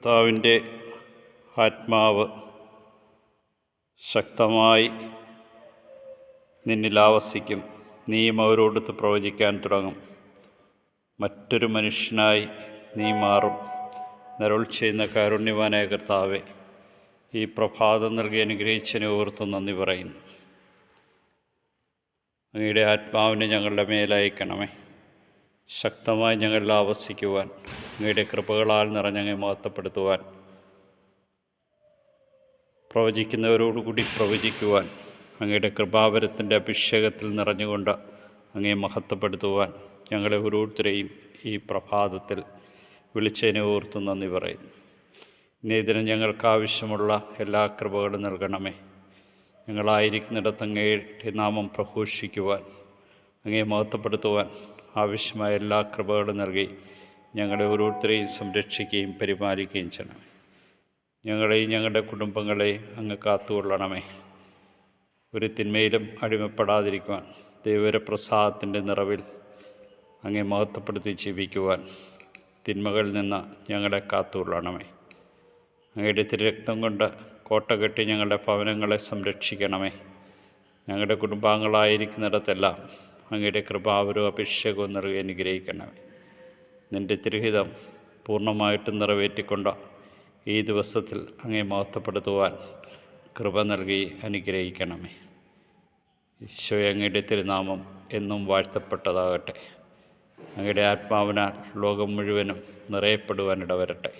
കർത്താവിന്റെ ആത്മാവ് ശക്തമായി നിന്നിൽ ആവസിക്കും. നീയും അവരോടൊത്ത് പ്രവചിക്കാൻ തുടങ്ങും. മറ്റൊരു മനുഷ്യനായി നീ മാറും. നരുൾ ചെയ്യുന്ന കാരുണ്യവാനായ കർത്താവെ ഈ പ്രഭാതം നൽകി അനുഗ്രഹിച്ചതിനെ ഓർത്ത് നന്ദി പറയുന്നു. അങ്ങയുടെ ആത്മാവിനെ ഞങ്ങളുടെ മേലയക്കണമേ ശക്തമായി ഞങ്ങളിൽ ആവസിക്കുവാൻ അങ്ങയുടെ കൃപകളാൽ നിറഞ്ഞങ്ങെ മഹത്വപ്പെടുത്തുവാൻ പ്രവചിക്കുന്നവരോടുകൂടി പ്രവചിക്കുവാൻ അങ്ങയുടെ കൃപാവരത്തിന്റെ അഭിഷേകത്തിൽ നിറഞ്ഞുകൊണ്ട് അങ്ങേ മഹത്വപ്പെടുത്തുവാൻ ഞങ്ങളെ ഓരോരുത്തരെയും ഈ പ്രഭാതത്തിൽ വിളിച്ചതിനെ ഓർത്ത് നന്ദി പറയും ഇന്നേ ദിനം ഞങ്ങൾക്ക് ആവശ്യമുള്ള എല്ലാ കൃപകളും നൽകണമേ. ഞങ്ങളായിരിക്കുന്നിടത്ത് അങ്ങയുടെ നാമം പ്രഘോഷിക്കുവാൻ അങ്ങേ മഹത്വപ്പെടുത്തുവാൻ ആവശ്യമായ എല്ലാ കൃപകളും നൽകി ഞങ്ങളെ ഓരോരുത്തരെയും സംരക്ഷിക്കുകയും പരിപാലിക്കുകയും ചെയ്യണം. ഞങ്ങളെയും ഞങ്ങളുടെ കുടുംബങ്ങളെ അങ്ങ് കാത്തുകൊള്ളണമേ. ഒരു തിന്മയിലും അടിമപ്പെടാതിരിക്കുവാൻ ദൈവരപ്രസാദത്തിന്റെ നിറവിൽ അങ്ങേ മഹത്വപ്പെടുത്തി ജീവിക്കുവാൻ തിന്മകളിൽ നിന്ന് ഞങ്ങളെ കാത്തുകൊള്ളണമേ. അങ്ങയുടെ തിരക്തം കൊണ്ട് കോട്ട കെട്ടി ഞങ്ങളുടെ ഭവനങ്ങളെ സംരക്ഷിക്കണമേ. ഞങ്ങളുടെ കുടുംബാംഗങ്ങളായിരിക്കുന്നിടത്തെല്ലാം അങ്ങയുടെ കൃപാവരോ അഭിഷേകവും നിറവി അനുഗ്രഹിക്കണമേ. നിന്റെ തിരുഹിതം പൂർണമായിട്ടും നിറവേറ്റിക്കൊണ്ട് ഈ ദിവസത്തിൽ അങ്ങേ മഹത്വപ്പെടുത്തുവാൻ കൃപ നൽകി അനുഗ്രഹിക്കണമേ. ഈശോ അങ്ങയുടെ തിരുനാമം എന്നും വാഴ്ത്തപ്പെട്ടതാകട്ടെ. അങ്ങയുടെ ആത്മാവിനാൽ ലോകം മുഴുവനും നിറയപ്പെടുവാനിട വരട്ടെ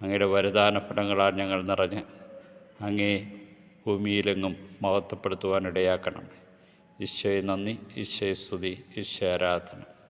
അങ്ങയുടെ വരദാന ഫലങ്ങളാൽ ഞങ്ങൾ നിറഞ്ഞ് അങ്ങേ ഭൂമിയിലെങ്ങും മഹത്വപ്പെടുത്തുവാൻ ഇടയാക്കണം ഈശോയെ നന്ദി ഈശോയെ സ്തുതി ഈശോ ആരാധന.